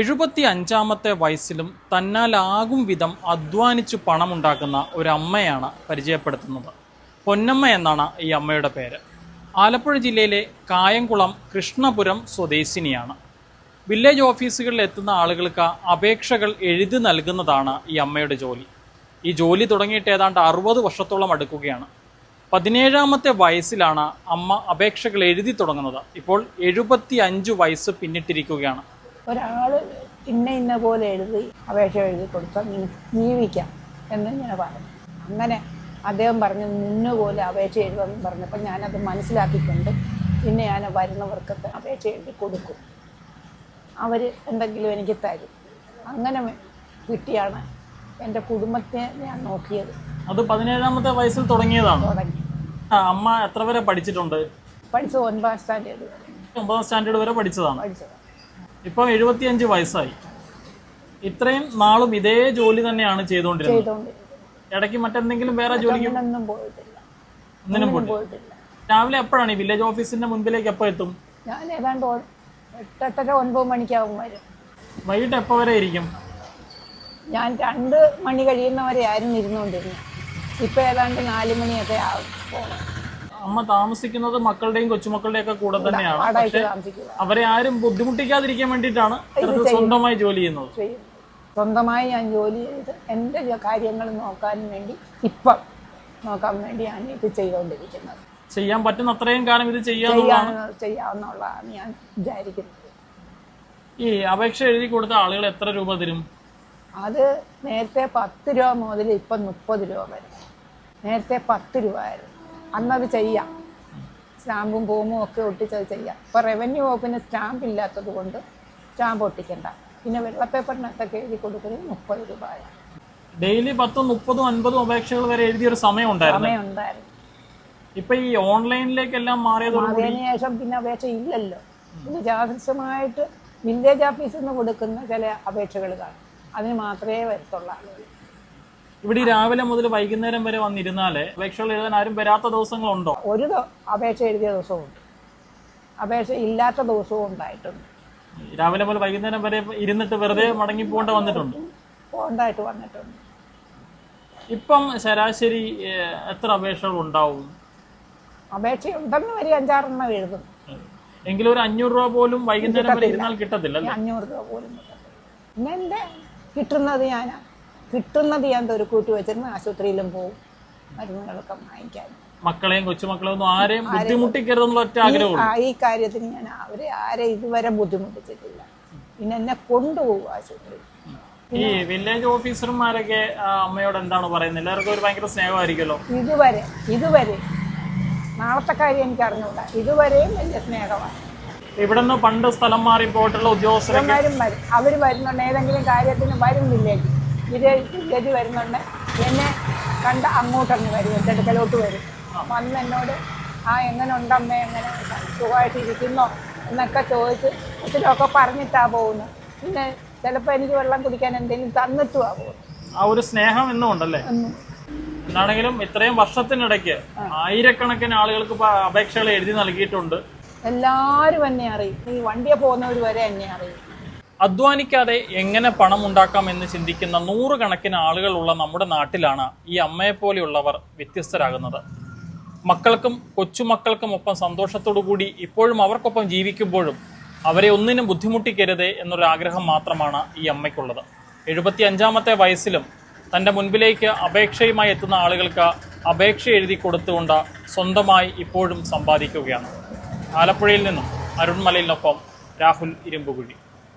എഴുപത്തി അഞ്ചാമത്തെ വയസ്സിലും തന്നാലാകും വിധം അധ്വാനിച്ച് പണമുണ്ടാക്കുന്ന ഒരമ്മയാണ് പരിചയപ്പെടുത്തുന്നത്. പൊന്നമ്മ എന്നാണ് ഈ അമ്മയുടെ പേര്. ആലപ്പുഴ ജില്ലയിലെ കായംകുളം കൃഷ്ണപുരം സ്വദേശിനിയാണ്. വില്ലേജ് ഓഫീസുകളിൽ എത്തുന്ന ആളുകൾക്ക് അപേക്ഷകൾ എഴുതി നൽകുന്നതാണ് ഈ അമ്മയുടെ ജോലി. ഈ ജോലി തുടങ്ങിയിട്ട് ഏതാണ്ട് അറുപത് വർഷത്തോളം അടുക്കുകയാണ്. പതിനേഴാമത്തെ വയസ്സിലാണ് അമ്മ അപേക്ഷകൾ എഴുതി തുടങ്ങുന്നത്. ഇപ്പോൾ എഴുപത്തി അഞ്ച് വയസ്സ് പിന്നിട്ടിരിക്കുകയാണ്. ഒരാൾ ഇന്ന ഇന്ന പോലെ എഴുതി അപേക്ഷ എഴുതി കൊടുത്താൽ നീ ജീവിക്കാം എന്ന് ഇങ്ങനെ പറഞ്ഞു. അങ്ങനെ അദ്ദേഹം പറഞ്ഞു നിന്ന് പോലെ അപേക്ഷ എഴുതാമെന്ന് പറഞ്ഞപ്പോൾ ഞാനത് മനസ്സിലാക്കിക്കൊണ്ട് പിന്നെ ഞാൻ വരുന്നവർക്കൊക്കെ അപേക്ഷ എഴുതി കൊടുക്കും. അവർ എന്തെങ്കിലും എനിക്ക് തരും. അങ്ങനെ കിട്ടിയാണ് എന്റെ കുടുംബത്തെ ഞാൻ നോക്കിയത്. അത് പതിനേഴാമത്തെ വയസ്സിൽ തുടങ്ങിയതാണ്. തുടങ്ങി. അമ്മ എത്ര വരെ പഠിച്ചിട്ടുണ്ട്? പഠിച്ചത് ഒൻപതാം സ്റ്റാൻഡേർഡ് ഒമ്പതാം സ്റ്റാൻഡേർഡ് വരെ പഠിച്ചതാണ്. പഠിച്ചത് ഇപ്പം എഴുപത്തിയഞ്ച് വയസ്സായി. ഇത്രയും നാളും ഇതേ ജോലി തന്നെയാണ് ചെയ്തുകൊണ്ടിരുന്നത് ചെയ്തുകൊണ്ട് ഇടയ്ക്ക് മറ്റെന്തെങ്കിലും വേറെ ജോലിക്ക് ഒന്നിനും പോയിട്ടില്ല. രാവിലെ എപ്പോഴാണ് ഈ വില്ലേജ് ഓഫീസിന്റെ മുൻപിലേക്ക് എപ്പോൾ എത്തും? ഞാൻ ഏതാണ്ട് എട്ടെട്ടര ഒൻപത് മണിക്കാവും വരും. വൈകിട്ട് എപ്പോ വരെ ഇരിക്കും? ഞാൻ രണ്ട് മണി കഴിയുന്നവരെ ആയിരുന്നു ഇരുന്നുകൊണ്ടിരുന്നു ഇപ്പം ഏതാണ്ട് നാല് മണിയൊക്കെ ആവും പോകണം അമ്മ താമസിക്കുന്നത് മക്കളുടെയും കൊച്ചുമക്കളുടെയും ഒക്കെ കൂടെ തന്നെയാണ്. പക്ഷെ അവരെ ആരും ബുദ്ധിമുട്ടിക്കാതിരിക്കാൻ വേണ്ടിയിട്ടാണ് സ്വന്തമായി ജോലി ചെയ്യുന്നത്. സ്വന്തമായി ഞാൻ ജോലി ചെയ്ത് എന്റെ കാര്യങ്ങൾ നോക്കാൻ വേണ്ടി ഇപ്പം നോക്കാൻ വേണ്ടി ഞാൻ ഇത് ചെയ്തുകൊണ്ടിരിക്കുന്നത്. ചെയ്യാൻ പറ്റുന്ന അത്രയും കാലം ഇത് ചെയ്യാവുന്നുള്ളതാണ് ഞാൻ വിചാരിക്കുന്നത്. ഈ അപേക്ഷ എഴുതി കൊടുത്ത ആളുകൾ എത്ര രൂപ തരും? അത് നേരത്തെ പത്ത് രൂപ മുതൽ ഇപ്പം മുപ്പത് രൂപ വരെ. നേരത്തെ പത്ത് രൂപ ആയിരുന്നു. അന്നത് ചെയ്യാം. സ്റ്റാമ്പും പൂമും ഒക്കെ ഒട്ടിച്ചത് ചെയ്യാം. ഇപ്പോൾ റവന്യൂ വകുപ്പിന് സ്റ്റാമ്പ് ഇല്ലാത്തത് കൊണ്ട് സ്റ്റാമ്പ് ഒട്ടിക്കണ്ട. പിന്നെ വെള്ളപ്പേപ്പറിനകത്തൊക്കെ എഴുതി കൊടുക്കുന്നത് മുപ്പത് രൂപയാണ്. ഡെയിലി പത്തും മുപ്പതും അൻപതും അപേക്ഷകൾ വരെ എഴുതിയ ഒരു സമയം ഉണ്ടായിരുന്നു. ഇപ്പൊ ഈ ഓൺലൈനിലേക്കെല്ലാം മാറിയതോടുകൂടി അതിന് ശേഷം പിന്നെ അപേക്ഷ ഇല്ലല്ലോ. ഇത് ആവശ്യമായിട്ട് വില്ലേജ് ഓഫീസിൽ നിന്ന് കൊടുക്കുന്ന ചില അപേക്ഷകൾ കാണും. അതിന് മാത്രമേ വരത്തുള്ള ആളുകൾ ഇവിടെ രാവിലെ മുതൽ വൈകുന്നേരം വരെ വന്നിരുന്നാലേ അപേക്ഷകൾ എഴുതാൻ ആരും വരാത്ത ദിവസങ്ങളുണ്ടോ? ഒരു ദ- അപേക്ഷ എഴുതിയ ദിവസമുണ്ട് അപേക്ഷ ഇല്ലാത്ത ദിവസവും ഉണ്ടായിട്ടുണ്ട്. രാവിലെ മുതൽ വൈകുന്നേരം വരെ ഇരുന്നിട്ട് വെറുതെ മടങ്ങി പോകേണ്ട വന്നിട്ടുണ്ട്? ഉണ്ടായിട്ട് വന്നിട്ടുണ്ട്. ഇപ്പം ശരാശരി ഏഹ്, എത്ര അപേക്ഷകൾ ഉണ്ടാവും? അപേക്ഷ ഉണ്ടെന്ന് വരെ അഞ്ചാറെണ്ണം എഴുതും. എങ്കിലും ഒരു അഞ്ഞൂറ് രൂപ പോലും വൈകുന്നേരം വരെ ഇരുന്നാൽ കിട്ടത്തില്ല ഈ അല്ലേ? അഞ്ഞൂറ് രൂപ പോലും കിട്ടത്തില്ല. പിന്നെ എന്റെ കിട്ടുന്നത് ഞാൻ കിട്ടുന്നത് ഞാൻ ഒരു കൂട്ടി വെച്ചിരുന്ന് ആശുപത്രിയിലും പോവും. മരുന്നുകളൊക്കെ വാങ്ങിക്കാൻ. മക്കളെയും കൊച്ചുമക്കളെയും ഒന്നും ആരെയും ബുദ്ധിമുട്ടിക്കരുതെന്നുള്ള ഒറ്റ ആഗ്രഹം ഈ കാര്യത്തിന് ഞാൻ അവരെ ആരെ ഇതുവരെ ബുദ്ധിമുട്ടിച്ചിട്ടില്ല. പിന്നെ എന്നെ കൊണ്ടുപോകും ആശുപത്രി. ഈ വില്ലേജ് ഓഫീസർമാരൊക്കെ അമ്മയോട് എന്താണ് പറയുന്നത്? എല്ലാവർക്കും ഒരു ഭയങ്കര സ്നേഹമായിരിക്കുമല്ലോ? ഇതുവരെ ഇതുവരെ. നാളത്തെ കാര്യം എനിക്ക് അറിഞ്ഞുകൂടാ. ഇതുവരെയും വലിയ സ്നേഹമാണ്. ഇവിടെ നിന്ന് പണ്ട് സ്ഥലം മാറി പോയിട്ടുള്ള വരും. അവർ വരുന്നുണ്ട്. ഏതെങ്കിലും കാര്യത്തിന് വരും വില്ലേജ് വില്ലേജ് വരുന്നുണ്ട്. എന്നെ കണ്ട അങ്ങോട്ടങ്ങ് വരും എന്റെ അടുക്കലോട്ട് വരും. വന്ന് എന്നോട് ആ എങ്ങനെ ഉണ്ടമ്മേ എങ്ങനെ? സുഖമായിട്ട് ഇരിക്കുന്നോ എന്നൊക്കെ ചോദിച്ച് ഒത്തിരിയൊക്കെ പറഞ്ഞിട്ടാ പോകുന്നു പിന്നെ ചിലപ്പോൾ എനിക്ക് വെള്ളം കുടിക്കാൻ എന്തെങ്കിലും തന്നിട്ടുമാ പോകുന്നു ആ ഒരു സ്നേഹം എന്നും ഉണ്ടല്ലേ? എന്നാണെങ്കിലും ഇത്രയും വർഷത്തിനിടയ്ക്ക് ആയിരക്കണക്കിന് ആളുകൾക്ക് അപേക്ഷകൾ എഴുതി നൽകിയിട്ടുണ്ട്. എല്ലാവരും എന്നെ അറിയും. ഈ വണ്ടിയെ പോകുന്നവർ വരെ എന്നെ അറിയും. അധ്വാനിക്കാതെ എങ്ങനെ പണം ഉണ്ടാക്കാം എന്ന് ചിന്തിക്കുന്ന നൂറുകണക്കിന് ആളുകളുള്ള നമ്മുടെ നാട്ടിലാണ് ഈ അമ്മയെപ്പോലെയുള്ളവർ വ്യത്യസ്തരാകുന്നത്. മക്കൾക്കും കൊച്ചുമക്കൾക്കും ഒപ്പം സന്തോഷത്തോടു കൂടി ഇപ്പോഴും അവർക്കൊപ്പം ജീവിക്കുമ്പോഴും അവരെ ഒന്നിനും ബുദ്ധിമുട്ടിക്കരുത് എന്നൊരു ആഗ്രഹം മാത്രമാണ് ഈ അമ്മയ്ക്കുള്ളത്. എഴുപത്തി അഞ്ചാമത്തെ വയസ്സിലും തന്റെ മുൻപിലേക്ക് അപേക്ഷയുമായി എത്തുന്ന ആളുകൾക്ക് അപേക്ഷ എഴുതി കൊടുത്തുകൊണ്ട് സ്വന്തമായി ഇപ്പോഴും സമ്പാദിക്കുകയാണ്. ആലപ്പുഴയിൽ നിന്നും അരുൺമലയിലിനൊപ്പം രാഹുൽ ഇരുമ്പുകുഴി.